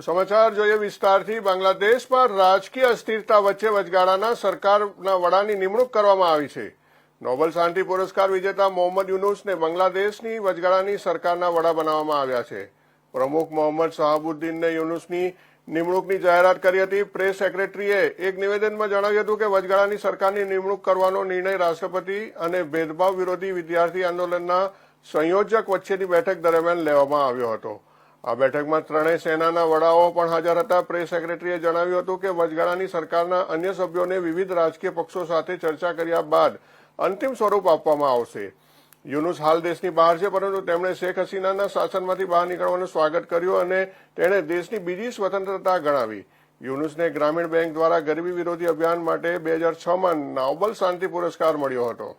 સમાચાર જોઈએ વિસ્તારથી. બાંગ્લાદેશમાં રાજકીય અસ્થિરતા વચ્ચે વચગાળાના સરકારના વડાની નિમણૂક કરવામાં આવી છે. નોબેલ શાંતિ પુરસ્કાર વિજેતા મોહમ્મદ યુનુસને બાંગ્લાદેશની વચગાળાની સરકારના વડા બનાવવામાં આવ્યા છે. પ્રમુખ મોહમ્મદ શહાબુદ્દીનને યુનુસની નિમણૂકની જાહેરાત કરી હતી. પ્રેસ સેક્રેટરીએ એક નિવેદનમાં જણાવ્યું હતું કે વચગાળાની સરકારની નિમણૂક કરવાનો નિર્ણય રાષ્ટ્રપતિ અને ભેદભાવ વિરોધી વિદ્યાર્થી આંદોલનના સંયોજક વચ્ચેની બેઠક દરમિયાન લેવામાં આવ્યો હતો. આ બેઠકમાં ત્રણેય સેનાના વડાઓ પણ હાજર હતા. પ્રેસ સેક્રેટરીએ જણાવ્યું હતું કે વચગાળાની સરકારના અન્ય સભ્યોને વિવિધ રાજકીય પક્ષો સાથે ચર્ચા કર્યા બાદ અંતિમ સ્વરૂપ આપવામાં આવશે. યુનુસ હાલ દેશની બહાર છે, પરંતુ તેમણે શેખ હસીનાના શાસનમાંથી બહાર નીકળવાનું સ્વાગત કર્યું અને તેણે દેશની બીજી સ્વતંત્રતા ગણાવી. યુનુસને ગ્રામીણ બેંક દ્વારા ગરીબી વિરોધી અભિયાન માટે બે હજાર છમાં નોબલ શાંતિ પુરસ્કાર મળ્યો હતો.